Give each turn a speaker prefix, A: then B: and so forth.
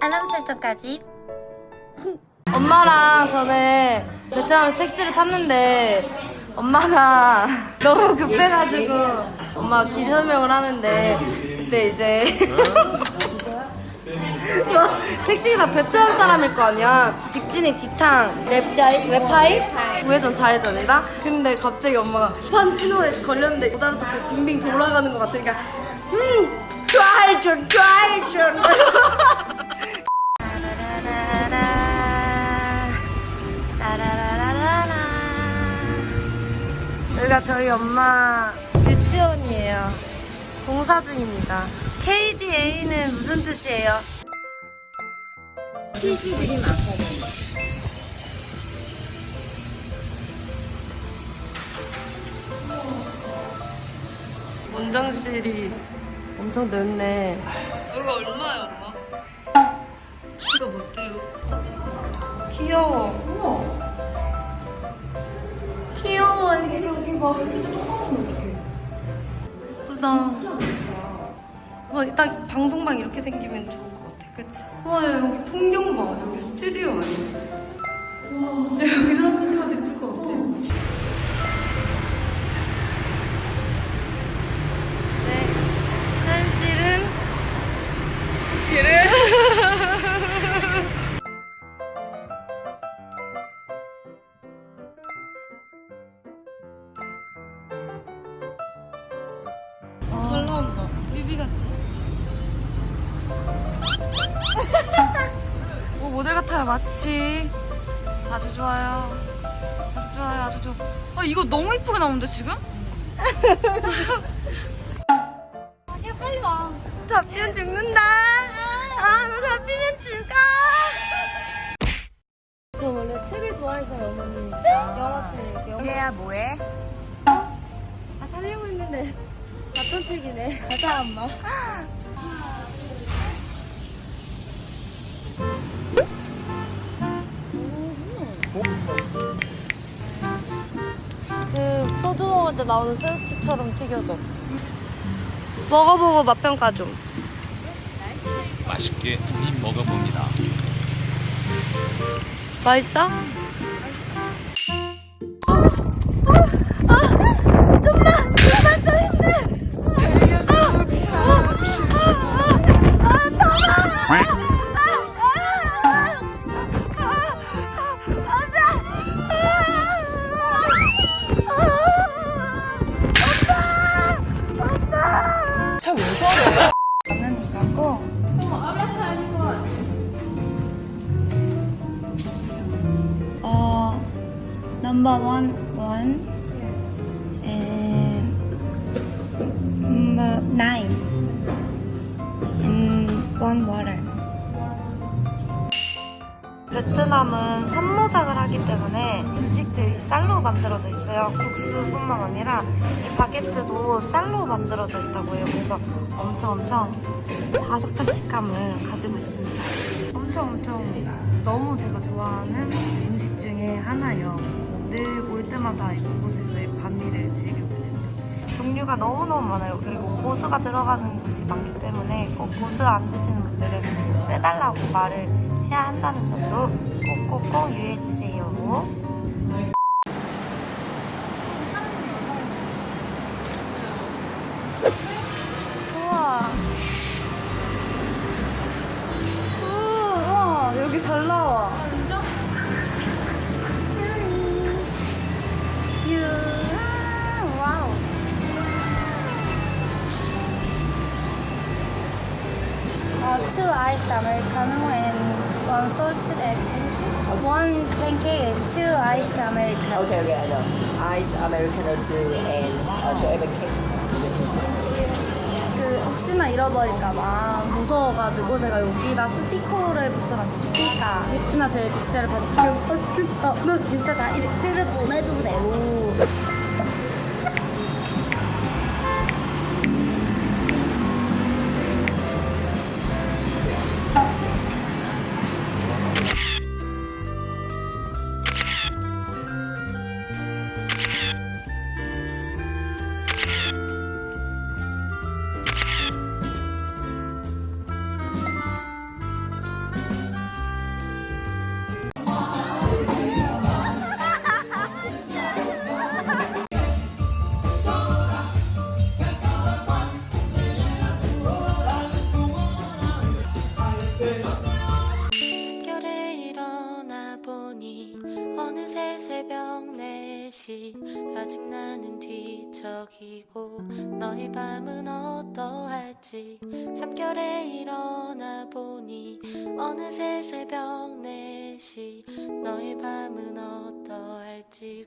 A: 알람 설정까지.
B: 엄마랑 저는 베트남에서 택시를 탔는데 엄마가 너무 급해가지고 엄마 길 설명을 하는데 그때 이제 다 베트남 사람일 거 아니야. 직진이 디탕 랩자이 랩하이? 우회전 좌회전이다? 근데 갑자기 엄마가 판 신호에 걸렸는데 못 알아듣고 빙빙 돌아가는 것 같으니까 음 좌회전 좌 저희 엄마 유치원이에요. 공사 중입니다. KDA는 무슨 뜻이에요? 키즈들이 많거든요. 원장실이 엄청 넓네. 여기가 얼마야, 엄마? 이거 못해요. 귀여워. 우와. 봐. 예쁘다. 와, 딱 방송방 이렇게 생기면 좋을 것 같아, 그치? 와, 야, 여기 풍경 봐. 여기 스튜디오 아니야? 와, 야, 여기 사진 찍어도 예쁠 것 같아. 비비 같지? 오, 모델 같아요, 마치. 아주 좋아요. 아주 좋아요, 아주 좋아. 아, 이거 너무 이쁘게 나오는데, 지금?
A: 야 빨리 와.
B: 잡히면 죽는다. 아, 너 잡히면 죽어. 저 원래 책을 좋아해서요, 어머니. 영어책. 영어.
A: 얘야 뭐해?
B: 아, 살려고 했는데. 봤던 책이네. 가자, 엄마. 그 소주 먹을 때 나오는 새우칩처럼 튀겨져. 먹어보고 맛평가 좀.
C: 맛있게 이미 먹어봅니다.
B: 맛있어?
A: 장난 number one, one, and number nine, and one water.
B: 베트남은 산모작을 하기 때문에 음식들이 쌀로 만들어져 있어요. 국수뿐만 아니라 이 바게트도 쌀로 만들어져 있다고 해요. 그래서 엄청 엄청 바삭바삭함을 가지고 있습니다. 엄청 엄청 너무 제가 좋아하는 음식 중에 하나예요. 늘 올 때마다 이곳에서 이 반미를 즐기고 있습니다. 종류가 너무너무 많아요. 그리고 고수가 들어가는 곳이 많기 때문에 꼭 고수 안 드시는 분들은 빼달라고 말을 해야 한다는 점도 꼭꼭꼭 유의해주세요.
A: Two ice americano and one salted egg. One pancake and two ice americano.
D: Okay, okay, I know. Ice Americano too, and also even cake.
B: 그 혹시나 잃어버릴까봐 무서워가지고 제가 여기다 스티커를 붙여놨어요 스티커 혹시나 제 빅셀을 받으시면 인스타 다이렉트를 보내도 되고 없이 아직 나는
C: 뒤척이고 너의 밤은 어떠할지 잠결에 일어나 보니 어느새 새벽 4시 너의 밤은 어떠할지